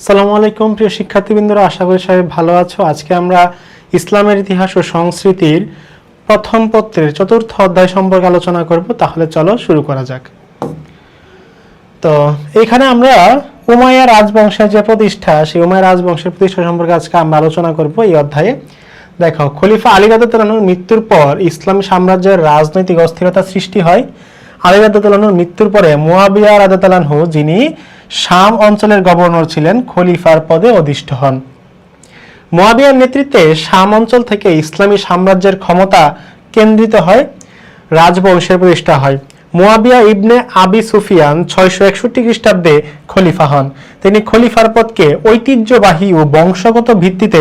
সালামু আলাইকুম, প্রিয় শিক্ষার্থীবৃন্দরা, আশা করি সবাই ভালো আছো। আজকে আমরা ইসলামের ইতিহাস ও সংস্কৃতির প্রথম পত্রের চতুর্থ অধ্যায় সম্পর্কে আলোচনা করব, তাহলে চলো শুরু করা যাক। তো, এখানে আমরা উমাইয়া রাজবংশের যে প্রতিষ্ঠা, সেই উমাইয়া রাজবংশের প্রতিষ্ঠা সম্পর্কে আজকে আমরা আলোচনা করব এই অধ্যায়ে। দেখো, খলিফা আলী রাদাতুল্লাহর মৃত্যুর পর ইসলামী সাম্রাজ্যের রাজনৈতিক অস্থিরতা সৃষ্টি হয়। আলী রাদাতুল্লাহর মৃত্যুর পরে মুয়াবিয়া রাদাতুল্লাহ যিনি শাম অঞ্চলের গভর্নর ছিলেন, খলিফার পদে অধিষ্ঠ হন। মোয়াবিয়ার নেতৃত্বে শাম অঞ্চল থেকে ইসলামী সাম্রাজ্যের ক্ষমতা কেন্দ্রিত হয়, রাজবংশের প্রতিষ্ঠা হয়। মোয়াবিয়া ইবনে আবি সুফিয়ান ছয়শো একষট্টি খ্রিস্টাব্দে খলিফা হন। তিনি খলিফার পদকে ঐতিহ্যবাহী ও বংশগত ভিত্তিতে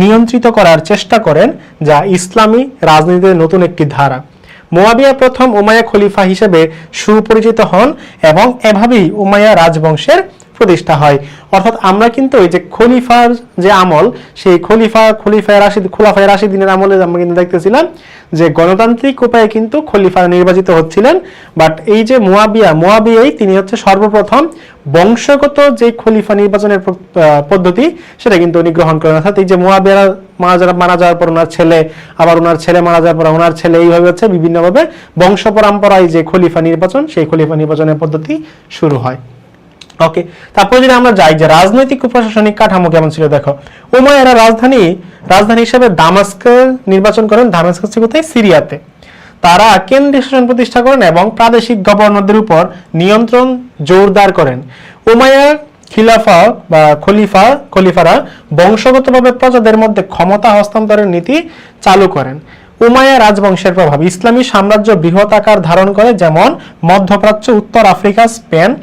নিয়ন্ত্রিত করার চেষ্টা করেন, যা ইসলামী রাজনীতির নতুন একটি ধারা। মোয়াবিয়া প্রথম উমায়া খলিফা হিসেবে সুপরিচিত হন এবং এভাবেই উমায়া রাজবংশের প্রতিষ্ঠা হয়। অর্থাৎ আমরা কিন্তু এই যে খলিফার যে আমল, সেই খলিফা, খলিফায় রাশিদ, খোলাফায় রাশিদিনের আমলে আমরা কিন্তু দেখতেছিলাম যে গণতান্ত্রিক উপায়ে কিন্তু খলিফা নির্বাচিত হচ্ছিলেন। বাট এই যে মুয়াবিয়া, মুয়াবিয়াই তিনি হচ্ছে সর্বপ্রথম বংশগত যে খলিফা নির্বাচনের পদ্ধতি, সেটা কিন্তু উনি গ্রহণ করেন। অর্থাৎ এই যে মুয়াবিয়া মারা যাওয়ার মারা যাওয়ার পর ওনার ছেলে, আবার ওনার ছেলে মারা যাওয়ার পর ওনার ছেলে এইভাবে হচ্ছে বিভিন্নভাবে বংশ পরম্পরায় যে খলিফা নির্বাচন, সেই খলিফা নির্বাচনের পদ্ধতি শুরু হয়। ওকে তারপরে যদি আমরা যাই যে রাজনৈতিক ও প্রশাসনিক কাঠামো কেমন ছিল, দেখো। উমাইয়ারা রাজধানী রাজধানী হিসেবে দামাস্কে নির্বাচন করেন। দামাস্কাস হচ্ছে কোথায়? সিরিয়াতে। তারা কেন্দ্রীয় শাসন প্রতিষ্ঠা করেন এবং প্রাদেশিক গভর্নরদের উপর নিয়ন্ত্রণ জোরদার করেন। উমাইয়া খিলাফা বা খলিফা, খলিফারা বংশগতভাবে প্রজাদের মধ্যে ক্ষমতা হস্তান্তরের নীতি চালু করেন। উমাইয়া রাজবংশের প্রভাব। ইসলামী সাম্রাজ্য বৃহৎ আকার ধারণ করে, যেমন মধ্যপ্রাচ্য, উত্তর আফ্রিকা, স্পেন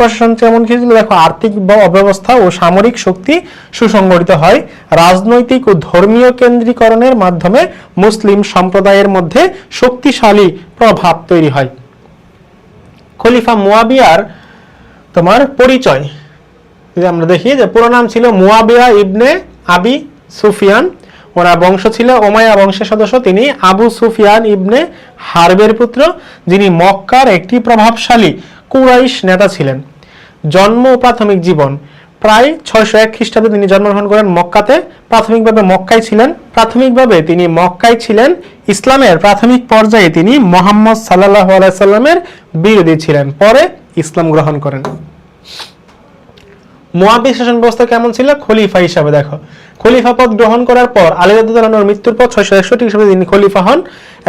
প্রশাসন কেমন কি? দেখো আর্থিক অব্যবস্থা ও সামরিক শক্তি সুসংগঠিত হয়। রাজনৈতিক ও ধর্মীয় কেন্দ্রীকরণের মাধ্যমে মুসলিম সম্প্রদায়ের মধ্যে শক্তিশালী প্রভাব তৈরি হয়। খলিফা মুয়াবিয়ার তোমার পরিচয়। যদি আমরা দেখি যে পুরো নাম ছিল মুয়াবিয়া ইবনে আবি সুফিয়ান। ওনার বংশ ছিল, ওমায়া বংশের সদস্য তিনি আবু সুফিয়ান ইবনে হারবের পুত্র, যিনি মক্কার একটি প্রভাবশালী কুরাইশ নেতা ছিলেন। জন্ম ও প্রাথমিক জীবন, প্রায় ছয়শো এক খ্রিস্টাব্দে তিনি জন্মগ্রহণ করেন মক্কাতে। প্রাথমিকভাবে মক্কায় ছিলেন, প্রাথমিকভাবে তিনি মক্কায় ছিলেন। ইসলামের প্রাথমিক পর্যায়ে তিনি মোহাম্মদ সাল্লাহ আলাইসাল্লামের বিরোধী ছিলেন, পরে ইসলাম গ্রহণ করেন। মোয়াবি শাসন ব্যবস্থা কেমন ছিল? খলিফা হিসাবে দেখো। খলিফা পদ গ্রহণ করার পর আলী মৃত্যুর পর ছয়শো একষট্টি হিসাবে তিনি খলিফা হন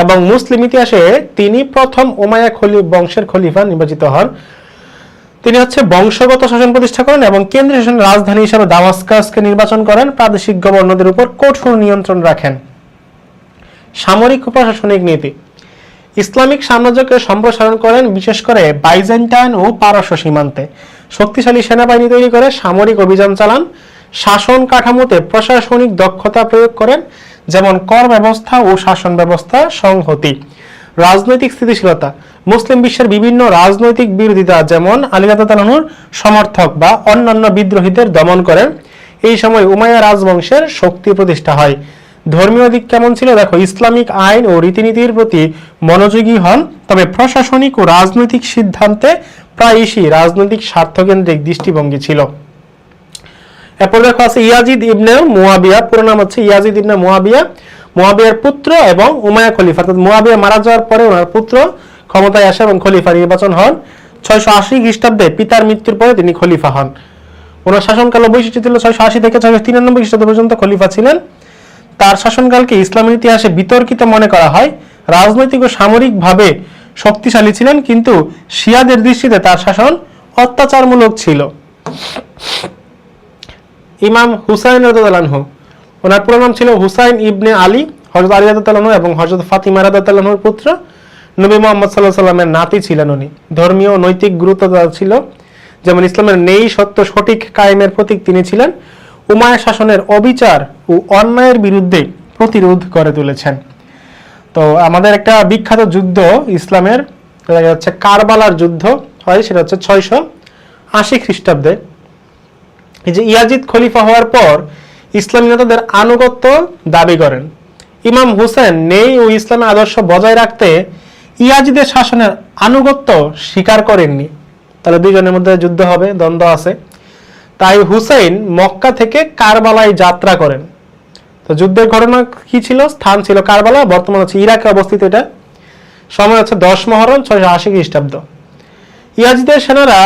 এবং মুসলিম ইতিহাসে তিনি প্রথম ওমায়া খলি বংশের খলিফা নির্বাচিত হন। তিনি হচ্ছে বংশগত শাসন প্রতিষ্ঠা করেন এবং কেন্দ্রীয় শাসন রাজধানী হিসাবে দামাস্কাসকে নির্বাচন করেন। প্রাদেশিক গভর্নরদের উপর কঠোর নিয়ন্ত্রণ রাখেন। সামরিক প্রশাসনিক নীতি। ইসলামিক সাম্রাজ্যকে সম্প্রসারণ করেন বিশেষ করে বাইজেন্টাইন ও পারস্য সীমান্তে। শক্তিশালী সেনাবাহিনী তৈরি করে সামরিক অভিযান চালান। শাসন কাঠামোতে প্রশাসনিক দক্ষতা প্রয়োগ করেন, যেমন কর ব্যবস্থা ও শাসন ব্যবস্থা সংহতি। রাজনৈতিক স্থিতিশীলতা। মুসলিম বিশ্বের বিভিন্ন রাজনৈতিক বিরোধিতা, যেমন আলিগাতালানুর সমর্থক বা অন্যান্য বিদ্রোহীদের দমন করেন। এই সময় উমায়া রাজবংশের শক্তি প্রতিষ্ঠা হয়। ধর্মীয় দিক কেমন ছিল? দেখো, ইসলামিক আইন ও রীতিনীতির প্রতি মনোযোগী হন, তবে প্রশাসনিক ও রাজনৈতিক সিদ্ধান্তে প্রায়শই রাজনৈতিক স্বার্থকেন্দ্রিক দৃষ্টিভঙ্গি ছিল। এরপর দেখো আছে ইয়াজিদ ইবনে মুয়াবিয়া, পুরো নাম হচ্ছে ইয়াজিদ ইবনে মুয়াবিয়া। মুয়াবিয়ার পুত্র এবং উমায়া খলিফা, অর্থাৎ মুয়াবিয়া মারা যাওয়ার পরে ওনার পুত্র ক্ষমতায় আসে এবং খলিফা নির্বাচন হন। ছয়শো আশি খ্রিস্টাব্দে পিতার মৃত্যুর পরে তিনি খলিফা হন। ওনার শাসনকাল বৈশিষ্ট্য ছিল ছয়শো আশি থেকে ছয়শো তিরানব্বই খ্রিস্টাব্দ পর্যন্ত খলিফা ছিলেন। তার শাসনকালকে ইসলামের ইতিহাসে বিতর্কিত মনে করা হয়। রাজনৈতিক ও সামরিকভাবে শক্তিশালী ছিলেন, কিন্তু শিয়াদের দৃষ্টিতে তার শাসন অত্যাচারমূলক ছিল। ইমাম হুসাইন রাদালানহু ওনার পুরো নাম ছিল হুসাইন ইবনে আলী হজরত আলী রাদালানহু এবং হজরত ফাতিমা রাদালানহুর পুত্র। নবী মোহাম্মদ সাল্লাহ সাল্লামের নাতি ছিলেন উনি। ধর্মীয় নৈতিক গুরুত্ব ছিল। যেমন ইসলামের নেই সত্য সঠিক কায়েমের প্রতীক তিনি ছিলেন। উমায়া শাসনের অবিচার ও অন্যায়ের বিরুদ্ধে প্রতিরোধ করে তুলেছেন। তো আমাদের একটা বিখ্যাত যুদ্ধ ইসলামের হচ্ছে কারবালার যুদ্ধ হয়, সেটা হচ্ছে ছয়শো আশি খ্রিস্টাব্দে। এই যে ইয়াজিদ খলিফা হওয়ার পর ইসলামী নেতাদের আনুগত্য দাবি করেন। ইমাম হুসেন নেই ও ইসলামের আদর্শ বজায় রাখতে ইয়াজিদের শাসনের আনুগত্য স্বীকার করেননি। তাহলে দুইজনের মধ্যে যুদ্ধ হবে, দ্বন্দ্ব আছে। তাই হুসেন মক্কা থেকে কারবালায় যাত্রা করেন। তো যুদ্ধের ঘটনা কি ছিল? স্থান ছিল কারবালা, বর্তমান হচ্ছে ইরাকে অবস্থিত এটা। সময় হচ্ছে দশ মহরম ছয়শো আশি খ্রিস্টাব্দ। ইয়াজিদের সেনারা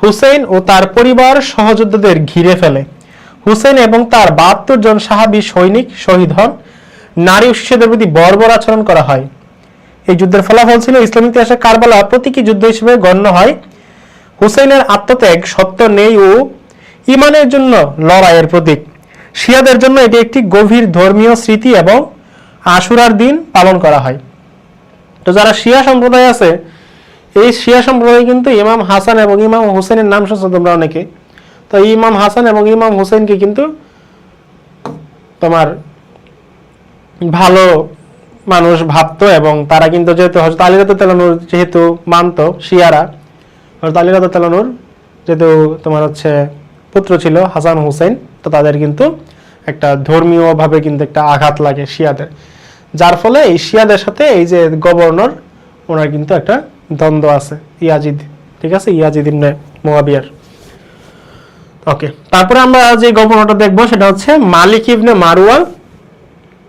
হুসেন ও তার পরিবার সহযোদ্ধাদের ঘিরে ফেলে। হুসেন এবং তার বাহাত্তর জন সাহাবি সৈনিক শহীদ হন। নারী ও শিশুদের প্রতি বর্বর আচরণ করা হয়। এই যুদ্ধের ফলাফল ছিল ইসলাম ইতিহাসে কারবালা প্রতীকী যুদ্ধ হিসেবে গণ্য হয়। হুসেনের আত্মত্যাগ সত্য নেই ও ইমানের জন্য লড়াইয়ের প্রতীক। শিয়াদের জন্য এটি একটি গভীর ধর্মীয় স্মৃতি এবং আশুরার দিন পালন করা হয়। তো যারা শিয়া সম্প্রদায় আছে, এই শিয়া সম্প্রদায় কিন্তু ইমাম হাসান এবং ইমাম হোসেনের নাম শুনছো তোমরা অনেকে? তো ইমাম হাসান এবং ইমাম হোসেনকে কিন্তু তোমার ভালো মানুষ ভাবতো এবং তারা কিন্তু যেহেতু হজরত আলীরাত তেলানুর যেহেতু মানতো শিয়ারা হজরত আলীরাত তেলানুর যেহেতু তোমার হচ্ছে পুত্র ছিল হাসান হুসেন তো তাদের কিন্তু একটা ধর্মীয়ভাবে কিন্তু একটা আঘাত লাগে শিয়াদের। যার ফলে এই শিয়াদের সাথে এই যে গভর্নর, ওনার কিন্তু একটা দ্বন্দ্ব আছে, ইয়াজিদ। ঠিক আছে? ইয়াজিদ ইবনে মোয়াবিয়ার। ওকে, তারপরে আমরা যে গভর্নরটা দেখব সেটা হচ্ছে মালিক ইবনে মারুয়া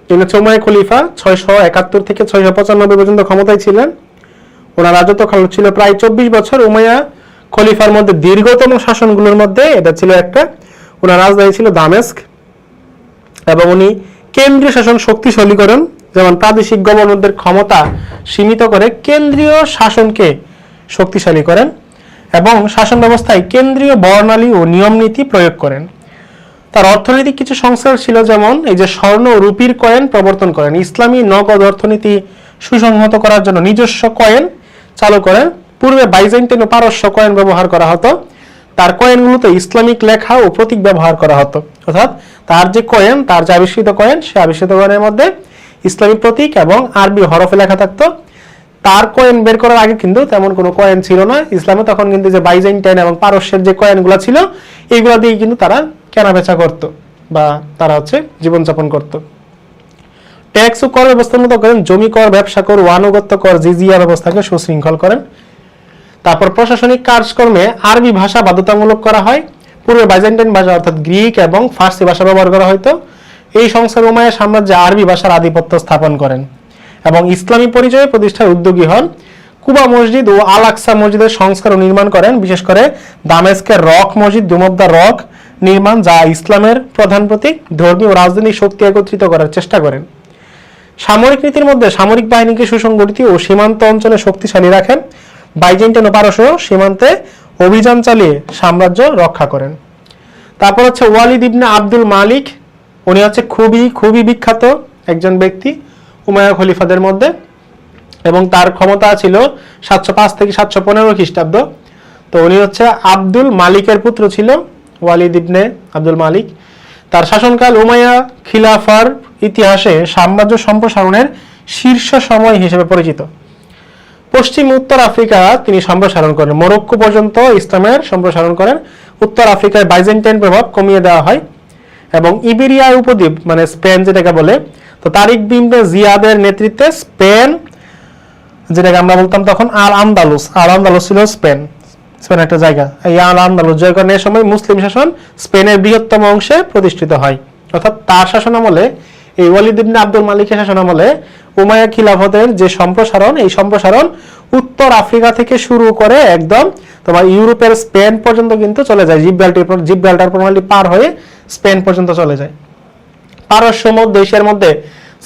তিনি উমাইয়া খলিফা ছয়শো একাত্তর থেকে ছয়শো পঁচানব্বই পর্যন্ত ক্ষমতায় ছিলেন। ওনার রাজত্ব ছিল প্রায় চব্বিশ বছর। উমাইয়া খলিফার মধ্যে দীর্ঘতম শাসনগুলোর মধ্যে এটা ছিল একটা। ওনার রাজধানী ছিল দামেস্ক এবং উনি কেন্দ্রীয় শাসন শক্তিশালী করেন যেমন প্রাদেশিক গভর্নরদের ক্ষমতা সীমিত করে কেন্দ্রীয় শাসনকে শক্তিশালী করেন এবং শাসন ব্যবস্থায় কেন্দ্রীয় বর্ণালী ও নিয়ম নীতি প্রয়োগ করেন। তার অর্থনৈতিক কিছু সংস্কার ছিল যেমন এই যে স্বর্ণ রুপির কয়েন প্রবর্তন করেন, ইসলামী নগদ অর্থনীতি সুসংহত করার জন্য নিজস্ব কয়েন চালু করেন পূর্বে বাইজেন্টাইন ও পারস্য কয়েন ব্যবহার করা হতো। তার কয়েনগুলোতে ইসলামিক লেখা ও প্রতীক ব্যবহার করা হতো। অর্থাৎ তার যে কয়েন তার যে আবিষ্কৃত কয়েন সে আবিষ্কৃত কয়েনের মধ্যে ইসলামিক প্রতীক এবং আরবি হরফে লেখা থাকতো। তার কয়েন বের করার আগে কিন্তু তেমন কোনো কয়েন ছিল না। ইসলামে তখন কিন্তু যে বাইজেন্টাইন এবং পারস্যের যে কয়েনগুলো ছিল, এইগুলো দিয়ে কিন্তু তারা কেনা বেচা করতো বা তারা হচ্ছে জীবনযাপন করতো। ট্যাক্স ও কর ব্যবস্থার মতো করেন, জমি কর, ব্যবসা কর ও আনুগত্য কর, জিজিয়া ব্যবস্থাকে সুশৃঙ্খল করেন। তারপর প্রশাসনিক কাজকর্মে আরবি ভাষা বাধ্যতামূলক করা হয়। পূর্বে বাইজেন্টাইন ভাষা অর্থাৎ গ্রিক এবং ফার্সি ভাষা ব্যবহার করা হতো এই সংস্কার উমায়া সাম্রাজ্যে আরবি ভাষার আধিপত্য স্থাপন করেন এবং ইসলামী পরিচয়ে প্রতিষ্ঠার উদ্যোগী হন। কুবা মসজিদ ও আল আকসা মসজিদের সংস্কার নির্মাণ করেন, বিশেষ করে দামেস্কের রক মসজিদ, দুমদ্দা রক নির্মাণ, যা ইসলামের প্রধান প্রতীক, ধর্মীয় ও রাজনৈতিক শক্তি একত্রিত করার চেষ্টা করেন। সামরিক নীতির মধ্যে সামরিক বাহিনীকে সুসংগঠিত ও সীমান্ত অঞ্চলে শক্তিশালী রাখেন। বাইজেন্টাইন ও পারস্য সীমান্তে অভিযান চালিয়ে সাম্রাজ্য রক্ষা করেন। তারপর হচ্ছে ওয়ালিদ ইবনে আব্দুল মালিক, উনি হচ্ছে খুবই খুবই বিখ্যাত একজন ব্যক্তি উমায়া খলিফাদের মধ্যে এবং তার ক্ষমতা ছিল সাতশো পাঁচ থেকে সাতশো পনেরো খ্রিস্টাব্দ। তো উনি হচ্ছে আব্দুল মালিকের পুত্র ছিল ওয়ালিদ ইবনে আব্দুল মালিক। তার শাসনকাল উমাইয়া খিলাফার ইতিহাসে সাম্রাজ্য সম্প্রসারণের শীর্ষ সময় হিসেবে পরিচিত। পশ্চিম উত্তর আফ্রিকা তিনি সম্প্রসারণ করেন। মরক্কো পর্যন্ত ইসলামের সম্প্রসারণ করেন। উত্তর আফ্রিকায় বাইজেন্টাইন প্রভাব কমিয়ে দেওয়া হয় এবং ইবেরিয়া উপদ্বীপ মানে স্পেন যেটাকে বলে, তো তারিক বিম্বে জিয়াদের নেতৃত্বে স্পেন, যেটাকে আমরা বলতাম তখন আল আন্দালুস আল আন্দালুস ছিল স্পেন। স্পেন একটা জায়গা। এই আল আন্দালুস জয় এই সময় মুসলিম শাসন স্পেনের বৃহত্তম অংশে প্রতিষ্ঠিত হয়। অর্থাৎ তার শাসনামলে, এই ওয়ালিদ আব্দুল মালিকের শাসনামলে উমাইয়া খিলাফতের যে সম্প্রসারণ, এই সম্প্রসারণ উত্তর আফ্রিকা থেকে শুরু করে একদম তোমার ইউরোপের স্পেন পর্যন্ত কিন্তু চলে যায়। জিব্রাল্টার জিব্রাল্টার প্রণালী পার হয়ে স্পেন পর্যন্ত চলে যায়। পারস্য মধ্য এশিয়ার মধ্যে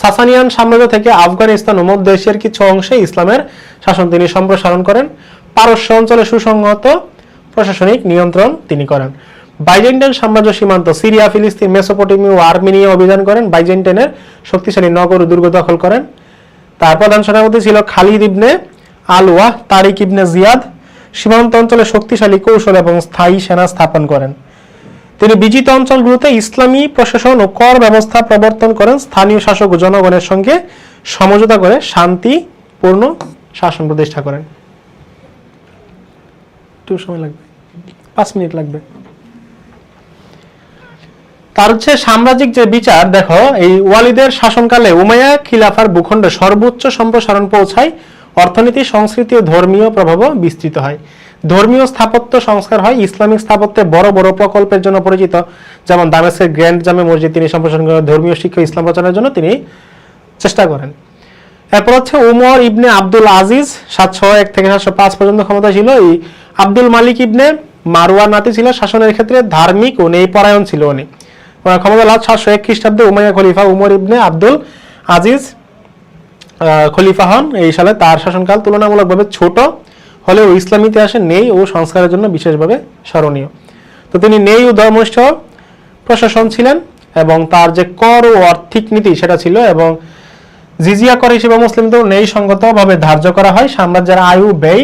সাসানিয়ান সাম্রাজ্য থেকে আফগানিস্তান ও মধ্য এশিয়ার কিছু অংশে ইসলামের শাসন তিনি সম্প্রসারণ করেন। পারস্য অঞ্চলে সুসংহত প্রশাসনিক নিয়ন্ত্রণ তিনি করেন। বাইজেন্টাইন সাম্রাজ্য সীমান্ত সিরিয়া, ফিলিস্তিন, মেসোপটেমিয়া ও আর্মেনিয়া অভিযান করেন। বাইজেন্টাইনের শক্তিশালী নগর দুর্গ দখল করেন। তার প্রধান সেনাপতি ছিল খালিদ ইবনে আলওয়াহ তারিক ইবনে জিয়াদ। সীমান্ত অঞ্চলে শক্তিশালী কৌশল এবং স্থায়ী সেনা স্থাপন করেন। তিনি বিজিত অঞ্চলগুলোতে ইসলামী প্রশাসন ও কর ব্যবস্থা প্রবর্তন করেন। স্থানীয় শাসক ও জনগণের সঙ্গে সমঝোতা করে শান্তিপূর্ণ শাসন প্রতিষ্ঠা করেন। একটু সময় লাগবে? পাঁচ মিনিট লাগবে। তার হচ্ছে সাম্রাজ্যিক যে বিচার, দেখো, এই ওয়ালিদের শাসনকালে উমাইয়া খিলাফার ভূখণ্ডে সর্বোচ্চ সম্প্রসারণ পৌঁছায় অর্থনীতি, সংস্কৃতি ও ধর্মীয় প্রভাবও বিস্তৃত হয়। ধর্মীয় স্থাপত্য সংস্কার হয়, ইসলামিক স্থাপত্যে বড় বড় প্রকল্পের জন্য পরিচিত। যেমন দামেস্কের গ্র্যান্ড জামে মসজিদ, তিনি সম্প্রসারণ করেন, ধর্মীয় শিক্ষা ইসলাম প্রচারের জন্য তিনি চেষ্টা করেন। এরপর হচ্ছে উমর ইবনে আব্দুল আজিজ, সাতশো এক থেকে সাতশো পাঁচ পর্যন্ত ক্ষমতা ছিল। এই আব্দুল মালিক ইবনে মারওয়ার নাতি ছিল শাসনের ক্ষেত্রে ধার্মিক ও নেই পরায়ণ ছিল উনি। ক্ষমতা লাভ সাতশো এক খ্রিস্টাব্দে উমাইয়া খলিফা উমর ইবনে আব্দুল আজিজ খলিফা হন। এই সালে তার শাসনকাল তুলনামূলকভাবে ছোট, হলেও ইসলাম ইতিহাসে নেই ও সংস্কারের জন্য বিশেষভাবে স্মরণীয়। তো তিনি নেই ও ধর্মনিষ্ঠ প্রশাসন ছিলেন এবং তার যে কর ও আর্থিক নীতি সেটা ছিল এবং জিজিয়া কর হিসেবে মুসলিমদের নেই, সঙ্গতভাবে ধার্য করা হয়। সাম্রাজ্যের আয়ু, ব্যয়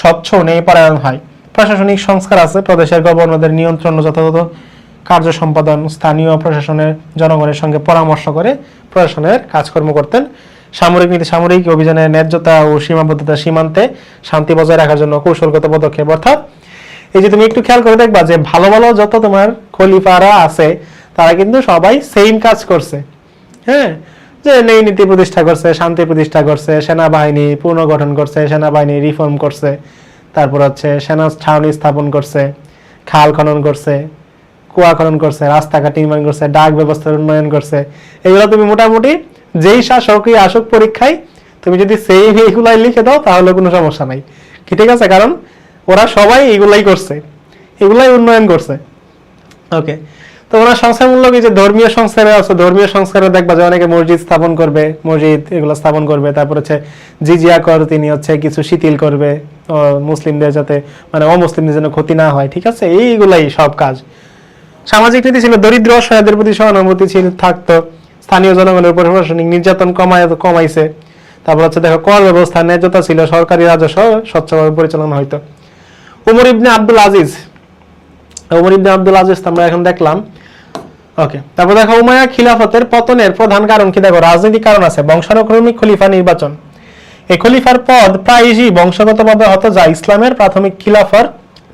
স্বচ্ছ নেই, পরায়ণ হয়। প্রশাসনিক সংস্কার আছে, প্রদেশের গভর্নরদের নিয়ন্ত্রণ যথাযথ কার্য সম্পাদন স্থানীয় প্রশাসনের জনগণের সঙ্গে পরামর্শ করে প্রশাসনের কাজকর্ম করতেন। সামরিক নীতি, সামরিক অভিযানের ন্যায্যতা ও সীমাবদ্ধতা সীমান্তে শান্তি বজায় রাখার জন্য কৌশলগত পদক্ষেপ, অর্থাৎ এই যে তুমি একটু খেয়াল করে দেখবা যে ভালো ভালো যত তোমার খলিফারা আছে, তারা কিন্তু সবাই সেম কাজ করছে। হ্যাঁ? যে নেই নীতি প্রতিষ্ঠা করছে, শান্তি প্রতিষ্ঠা করছে, সেনাবাহিনী পুনর্গঠন করছে, সেনাবাহিনী রিফর্ম করছে, তারপর হচ্ছে সেনা ছাউনি স্থাপন করছে, খাল খনন করছে কুয়া খনন করছে, রাস্তাঘাট নির্মাণ করছে, ডাক ব্যবস্থার উন্নয়ন করছে। এগুলো তুমি মোটামুটি যেই শাসকই আসুক পরীক্ষায়, তুমি যদি সেই এইগুলাই লিখে দাও, তাহলে কোনো সমস্যা নাই। কি ঠিক আছে? কারণ ওরা সবাই এগুলাই করছে, এগুলাই উন্নয়ন করছে। ওকে তো ওনার সংস্কারমূলক এই যে ধর্মীয় সংস্কারে আছে, ধর্মীয় সংস্কারে দেখবা যে অনেকে মসজিদ স্থাপন করবে, মসজিদ এগুলো স্থাপন করবে, তারপর হচ্ছে জিজিয়া কর, তিনি হচ্ছে কিছু শিথিল করবে মুসলিমদের যাতে মানে অমুসলিমদের যেন ক্ষতি না হয়, ঠিক আছে? এইগুলাই সব কাজ। সামাজিক নীতি ছিল দরিদ্র, অসহায়দের প্রতি সহানুভূতি ছিল, থাকতো। স্থানীয় জনগণের উপর প্রশাসনিক নির্যাতন কমায়, কমাইছে। তারপর হচ্ছে দেখো, কর ব্যবস্থা, ন্যায্যতা ছিল, সরকারি রাজস্ব স্বচ্ছভাবে পরিচালনা হইতো। Umar ibn Abdul Aziz, Umar ibn Abdul Aziz আমরা এখন দেখলাম। ওকে, তারপর দেখো উমায়া খিলাফতের পতনের প্রধান কারণ কি? দেখো, রাজনৈতিক কারণ আছে, বংশানুক্রমিক খলিফা নির্বাচন। এই খলিফার পদ প্রায়শই বংশগতভাবে হতো যা ইসলামের প্রাথমিক খিলাফার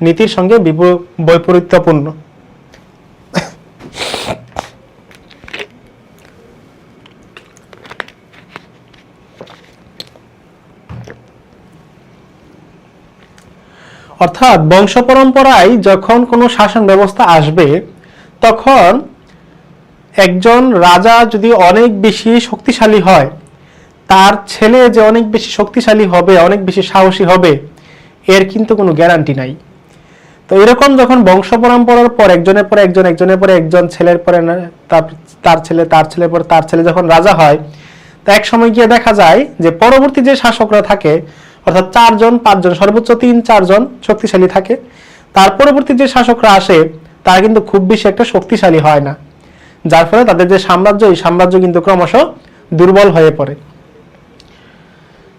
নীতির সঙ্গে বিপ- বৈপরীত্যপূর্ণ। অর্থাৎ বংশ পরম্পরায় যখন কোনো শাসন ব্যবস্থা আসবে, তখন একজন রাজা যদি অনেক বেশি শক্তিশালী হয়, তার ছেলে যে অনেক বেশি শক্তিশালী হবে, অনেক বেশি সাহসী হবে, এর কিন্তু কোনো গ্যারান্টি নাই। তো এরকম যখন বংশ পরম্পরার পর একজনের পর একজন, একজনের পরে একজন, ছেলের পরে তার- ছেলে, তার ছেলের পর তার ছেলে যখন রাজা হয়, তা এক সময় গিয়ে দেখা যায় যে পরবর্তী যে শাসকরা থাকে, অর্থাৎ চারজন, পাঁচজন, সর্বোচ্চ তিন, চারজন শক্তিশালী থাকে, তার পরবর্তী যে শাসকরা আসে, তারা কিন্তু খুব বেশি একটা শক্তিশালী হয় না। যার ফলে তাদের যে সাম্রাজ্য, এই সাম্রাজ্য কিন্তু ক্রমশ দুর্বল হয়ে পড়ে।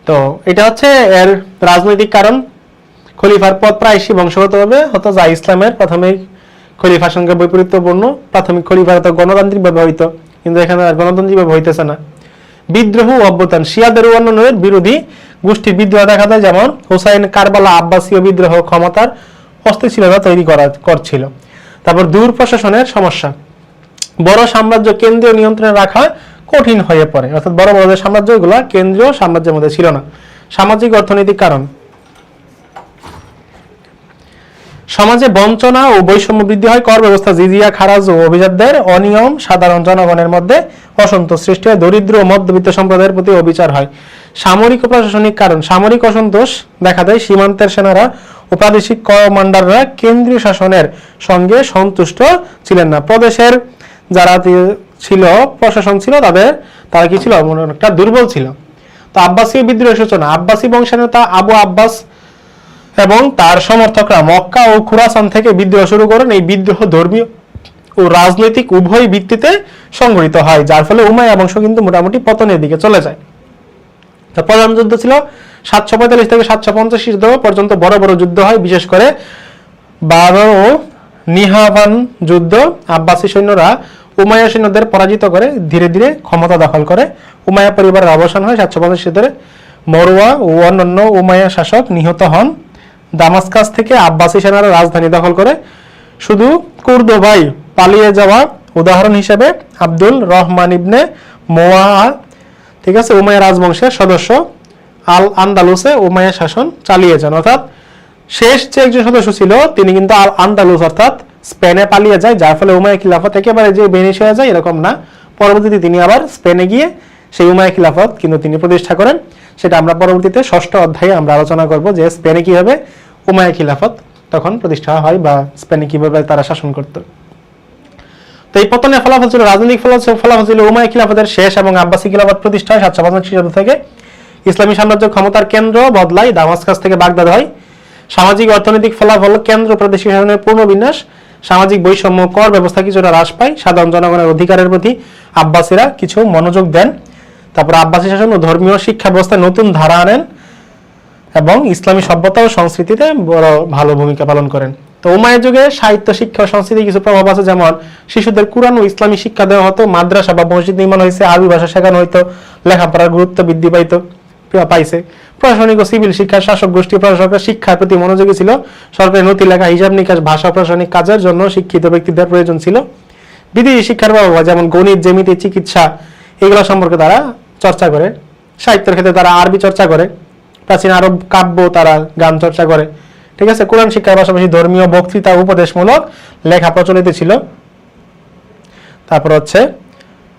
তো এটা হচ্ছে এর রাজনৈতিক কারণ। খলিফার পদ প্রায়শই বংশগতভাবে হতো যা ইসলামের প্রাথমিক খলিফার সঙ্গে বৈপরীত্যপূর্ণ, প্রাথমিক খলিফার তো গণতান্ত্রিক হইতো কিন্তু এখানে আর গণতান্ত্রিক ভাবে হইতেছে না। বিদ্রোহ অভ্যুত্থান, শিয়াদের ও অন্যান্যদের বিরোধী গোষ্ঠীর বিদ্রোহ দেখা যায়, যেমন হোসাইন কারবালা আব্বাসীয় বিদ্রোহ ক্ষমতার অস্থিতিশীলতা তৈরি করা, করছিল। তারপর দূর প্রশাসনের সমস্যা। বড় সাম্রাজ্য কেন্দ্রীয় নিয়ন্ত্রণে রাখা কঠিন হয়ে পড়ে। অর্থাৎ বড় বড় সাম্রাজ্যগুলো কেন্দ্রীয় সাম্রাজ্যের মধ্যে ছিল না। সামাজিক, অর্থনৈতিক কারণ। সমাজে বঞ্চনা ও বৈষম্য বৃদ্ধি হয়, কর ব্যবস্থা জিজিয়া, খারাজ ও অভিজাতদের অনিয়ম সাধারণ জনগণের মধ্যে অসন্তোষ সৃষ্টি হয়, দরিদ্র ও মধ্যবিত্ত সম্প্রদায়ের প্রতি অবিচার হয়। সামরিক ও প্রশাসনিক কারণ, সামরিক অসন্তোষ দেখা দেয় সীমান্তের সেনারা ও প্রাদেশিক কমান্ডাররা কেন্দ্রীয় শাসনের সঙ্গে সন্তুষ্ট ছিলেন না। প্রদেশের যারা ছিল, প্রশাসন ছিল, তাদের, তারা কি ছিল? অনেকটা দুর্বল ছিল। তো আব্বাসী বিদ্রোহের সূচনা, আব্বাসী বংশের নেতা আবু আব্বাস এবং তার সমর্থকরা মক্কা ও খুরাসান থেকে বিদ্রোহ শুরু করেন। এই বিদ্রোহ ধর্মীয় ও রাজনৈতিক উভয় ভিত্তিতে সংঘটিত হয়, যার ফলে উমাইয়া বংশ কিন্তু মোটামুটি পতনের দিকে চলে যায়। তো প্রধান যুদ্ধ ছিল সাতশো পঁয়তাল্লিশ থেকে সাতশো পঞ্চাশ পর্যন্ত বড় বড় যুদ্ধ হয়, বিশেষ করে বারো ও নিহাবান যুদ্ধ। আব্বাসী সৈন্যরা উমায়া সৈন্যদের পরাজিত করে, ধীরে ধীরে ক্ষমতা দখল করে। উমায়া পরিবারের অবসান হয় সাতশো পঞ্চাশ মরুয়া ও অন্যান্য উমায়া শাসক নিহত হন। দামাসকাস থেকে আব্বাসী সেনারা রাজধানী দখল করে। শুধু কুর্দোবাই পালিয়ে যাওয়া উদাহরণ হিসেবে আব্দুল রহমান ইবনে মোয়া ঠিক আছে উমায়া রাজবংশের সদস্য আল আন্দালুসে উমায়া শাসন চালিয়ে যান। অর্থাৎ শেষ যে একজন সদস্য ছিল, তিনি কিন্তু আল আন্দালুস, অর্থাৎ স্পেনে পালিয়ে যায়, যার ফলে উমায়া খিলাফত একেবারে যে বেনিশ হয়ে যায় এরকম না। পরবর্তীতে তিনি আবার স্পেনে গিয়ে সেই উমায়া খিলাফত কিন্তু তিনি প্রতিষ্ঠা করেন। সেটা আমরা পরবর্তীতে ষষ্ঠ অধ্যায়ে আমরা আলোচনা করব যে স্পেনে কীভাবে উমায়া খিলাফত তখন প্রতিষ্ঠা হয় বা স্পেনে কীভাবে তারা শাসন করত। তো এই পতনের ফলাফল ছিল, রাজনৈতিক ফলাফল ফলাফল ছিল উমায়া খিলাফতের শেষ এবং আব্বাসী খিলাফত প্রতিষ্ঠা হয় সাতশো পঞ্চাশ খ্রিস্টাব্দ থেকে। ইসলামী সাম্রাজ্য ক্ষমতার কেন্দ্র বদলায়, দামাসকাস থেকে বাগদাদ হয়। সামাজিক অর্থনৈতিক ফলাফল কেন্দ্র প্রাদেশিক শাসনের পুনর্বিন্যাস সামাজিক বৈষম্য কর ব্যবস্থা কিছুটা হ্রাস পায়। সাধারণ জনগণের অধিকারের প্রতি আব্বাসীরা কিছু মনোযোগ দেন। তারপর আব্বাসী শাসন ও ধর্মীয় শিক্ষা ব্যবস্থায় নতুন ধারা আনেন। এবং ইসলামী সভ্যতা ও সংস্কৃতিতে বড় ভালো ভূমিকা পালন করেন। তো উমায়ের যুগে সাহিত্য, শিক্ষা ও সংস্কৃতি কিছু প্রভাব আছে, যেমন শিশুদের কোরআন ও ইসলামী শিক্ষা দেওয়া হতো, মাদ্রাসা বা মসজিদ নির্মাণ হয়েছে, আরবি ভাষা শেখানো হইতো, লেখাপড়ার গুরুত্ব বৃদ্ধি পাইতো পাইছে। প্রশাসনিক ও সিভিল শিক্ষা শাসক গোষ্ঠী প্রশাসকের শিক্ষার প্রতি মনোযোগী ছিল। সরকারি নথি লেখা, হিসাব নিকাশ, ভাষা প্রশাসনিক কাজের জন্য শিক্ষিত ব্যক্তিদের প্রয়োজন ছিল। বিদেশি শিক্ষার প্রভাব যেমন গণিত, জ্যামিতি, চিকিৎসা, এগুলো সম্পর্কে তারা চর্চা করে। সাহিত্যের ক্ষেত্রে তারা আরবি চর্চা করে। প্রাচীন আরব কাব্য তারা গান চর্চা করে। ঠিক আছে? কোরআন শিক্ষার পাশাপাশি ধর্মীয় বক্তৃতা, উপদেশমূলক লেখা প্রচলিত ছিল। তারপর হচ্ছে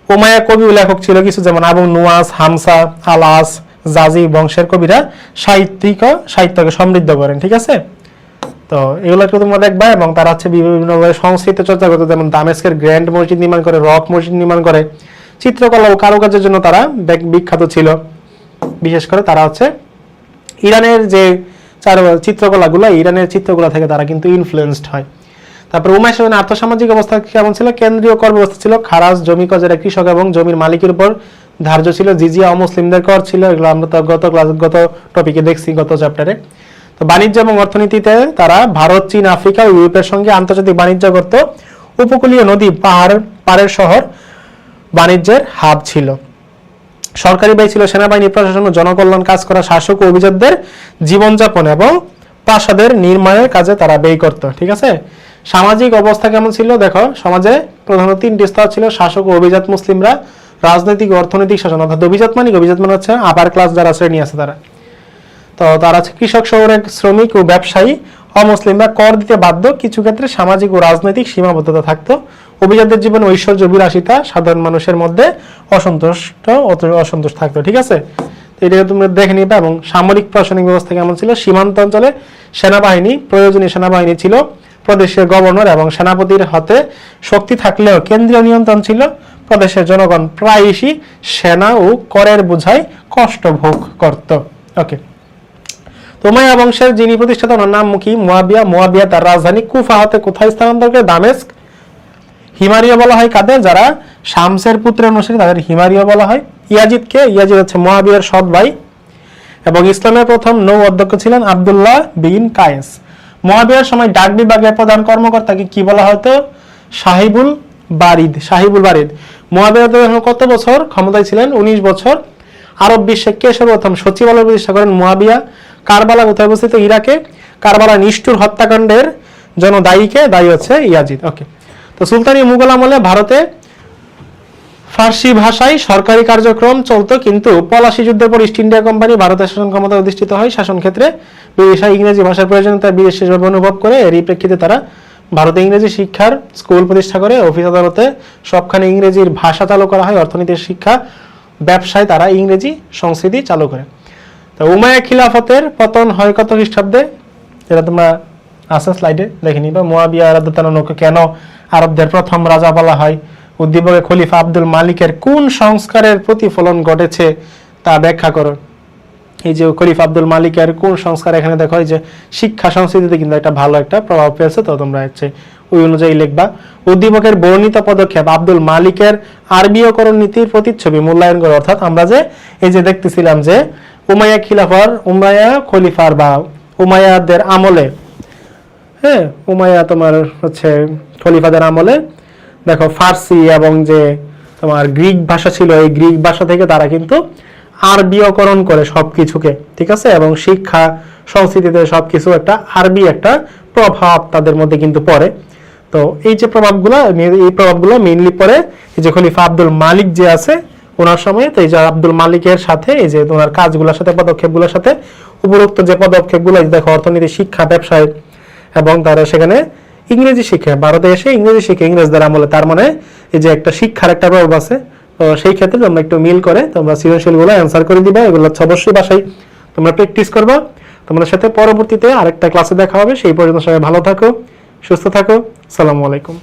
উমায়া কবি লেখক ছিল কিছু, যেমন আবু নুয়াস হামসা, আলাস, জাজি বংশের কবিরা সাহিত্যিক, সাহিত্যকে সমৃদ্ধ করেন। ঠিক আছে? তো এগুলো একটু তোমরা দেখবা এবং তারা হচ্ছে বিভিন্ন সংস্কৃত চর্চা করতো, যেমন দামেস্কের গ্র্যান্ড মসজিদ নির্মাণ করে, রক মসজিদ নির্মাণ করে, চিত্রকলা ও কারুকার্যের জন্য তারা বিখ্যাত ছিল। বিশেষ করে তারা হচ্ছে ইরানের যে চার চিত্রকলাগুলো, ইরানের চিত্রকলা থেকে তারা কিন্তু ইনফ্লুয়েন্সড হয়। তারপর উমায় শাসনের আর্থসামাজিক অবস্থা কেমন ছিল? কেন্দ্রীয় কর ব্যবস্থা ছিল, খারাজ জমি কজেরা কৃষক এবং জমির মালিকের উপর ধার্য ছিল, জিজিয়া অমুসলিমদের কর ছিল, এগুলো আমরা তো গত ক্লাস, গত টপিকে দেখছি গত চ্যাপ্টারে তো বাণিজ্য এবং অর্থনীতিতে তারা ভারত, চীন, আফ্রিকা ইউরোপের সঙ্গে আন্তর্জাতিক বাণিজ্য করত উপকূলীয় নদী পাহাড়, পাড়ের শহর বাণিজ্যের হাব ছিল। সরকারি ব্যয় ছিল সেনাবাহিনী, প্রশাসন ও জনকল্যাণ কাজ করা শাসক ও অভিজাতদের জীবনযাপন এবং প্রাসাদের নির্মাণের কাজে তারা ব্যয় করত, ঠিক আছে? সামাজিক অবস্থা কেমন ছিল? দেখো, সমাজে প্রধানত তিনটি স্তর ছিল, শাসক ও অভিজাত মুসলিমরা, রাজনৈতিক অর্থনৈতিক শাসন, অর্থাৎ অভিজাত মানে অভিজাত মানে হচ্ছে আপার ক্লাস যারা, শ্রেণি আছে তারা। তো তারা কৃষক, শহরের শ্রমিক ও ব্যবসায়ী অমুসলিমরা কর দিতে বাধ্য। কিছু ক্ষেত্রে সামাজিক ও রাজনৈতিক সীমাবদ্ধতা থাকতো। অভিজাতদের জীবনে ঐশ্বর্য বিলাসিতা সাধারণ মানুষের মধ্যে অসন্তুষ্ট অসন্তোষ থাকতো, ঠিক আছে? এটাকে তুমি দেখে নিবে এবং সামরিক প্রশাসনিক ব্যবস্থা কেমন ছিল? সীমান্ত অঞ্চলে সেনাবাহিনী, প্রয়োজনীয় সেনাবাহিনী ছিল। প্রদেশের গভর্নর এবং সেনাপতির হাতে শক্তি থাকলেও কেন্দ্রীয় নিয়ন্ত্রণ ছিল। প্রদেশের জনগণ প্রায়শই সেনা ও করের বোঝায় কষ্ট ভোগ করত। ওকে তোমাইয়া বংশের যিনি প্রতিষ্ঠাতা, ওনার নাম কি মোয়াবিয়া। মোয়াবিয়া তার রাজধানী কুফা হতে কোথায় স্থানান্তর করে? দামেস্ক। হিমারিয়া বলা হয় কাদের? যারা শামসের পুত্র অনুসারী, তাদের হিমারিয়া বলা হয়। ইয়াজিদকে ইয়াজিদ হচ্ছে মোয়াবিয়ার সৎ ভাই এবং ইসলামের প্রথম নৌ অধ্যক্ষ ছিলেন আবদুল্লাহ বিন কায়েস। মহাবিয়ার সময় ডাক বিভাগের প্রধান কর্মকর্তাকে কি বলা হতো? সাহিবুল বারিদ। সাহিবুল বারিদ। মহাবিয়া কত বছর? ক্ষমতায় ছিলেন উনিশ বছর। আরব বিশ্বে কে সর্বপ্রথম সচিবালয় প্রতিষ্ঠা করেন? মুয়াবিয়া, কারবালা কোথায় অবস্থিত? ইরাকে। কারবালা নিষ্ঠুর হত্যাকাণ্ডের জন্য দায়ীকে দায়ী হচ্ছে ইয়াজিদ। ওকে তো সুলতানি মুঘল আমলে ভারতে ফার্সি ভাষায় সরকারি কার্যক্রম চলতো, কিন্তু পলাশি যুদ্ধের পর ইস্ট ইন্ডিয়া কোম্পানি ভারতের শাসন ক্ষমতা অধিষ্ঠিত হয়। শাসন ক্ষেত্রে বিদেশে ইংরেজি ভাষার প্রয়োজনীয়তা বিশেষভাবে অনুভব করে। এরই প্রেক্ষিতে তারা ভারতে ইংরেজি শিক্ষার স্কুল প্রতিষ্ঠা করে। অফিস আদালতে সবখানে ইংরেজির ভাষা চালু করা হয়। অর্থনীতির শিক্ষা ব্যবসায় তারা ইংরেজি সংস্কৃতি চালু করে। তো উমায়া খিলাফতের পতন হয় কত খ্রিস্টাব্দে? যেটা তোমরা আছে স্লাইডে দেখে নিবা। মোয়াবিয়া কেন আরবদের প্রথম রাজা বলা হয়? উদ্দীপকে খলিফা আব্দুল মালিকের কোন সংস্কারের প্রতিফলন ঘটেছে তা ব্যাখ্যা করো। এই যে খলিফা আব্দুল মালিকের কোন সংস্কার এখানে দেখো যে শিক্ষা সংস্কৃতিতে কিন্তু একটা ভালো একটা প্রভাব ফেলছে, তো তোমরা হচ্ছে ওই অনুযায়ী লিখবা, উদ্দীপকের বর্ণিত পদক্ষেপ আব্দুল মালিকের আরবীয়করণ নীতির প্রতিচ্ছবি মূল্যায়ন করে। অর্থাৎ আমরা যে, এই যে দেখতেছিলাম যে, উমাইয়া খিলাফার, উমাইয়া খলিফার বা উমায়াদের আমলে হ্যাঁ উমায়া তোমার হচ্ছে খলিফাদের আমলে, দেখো ফার্সি এবং যে তোমার গ্রিক ভাষা ছিল, এই গ্রিক ভাষা থেকে তারা কিন্তু আরবীয়করণ করে সব কিছুকে ঠিক আছে? এবং শিক্ষা সংস্কৃতিতে সবকিছু একটা আরবি একটা প্রভাব তাদের মধ্যে কিন্তু পড়ে। তো এই যে প্রভাবগুলো এই প্রভাবগুলো মেইনলি এই যে খলিফা আব্দুল মালিক যে আছে, ওনার সময়ে, তো এই যে আব্দুল মালিকের সাথে, এই যে ওনার কাজগুলোর সাথে, পদক্ষেপগুলোর সাথে উপরোক্ত যে পদক্ষেপগুলো দেখো, অর্থনীতি, শিক্ষা, ব্যবসায় এবং তারা সেখানে ইংরেজি শিখে ভারতে এসে ইংরেজি শিখে ইংরেজদের আমলে তার মানে এই যে একটা শিক্ষার একটা প্রভাব আছে। তো সেই ক্ষেত্রে তোমরা একটু মিল করে, তোমরা সৃজনশীলগুলো অ্যান্সার করে দিবা, এগুলো হচ্ছে অবশ্যই বাসায়। তোমরা প্র্যাকটিস করবা। তোমাদের সাথে পরবর্তীতে আরেকটা ক্লাসে দেখা হবে। সেই পর্যন্ত সবাই ভালো থাকো। সুস্থ থাকো সালামু আলাইকুম।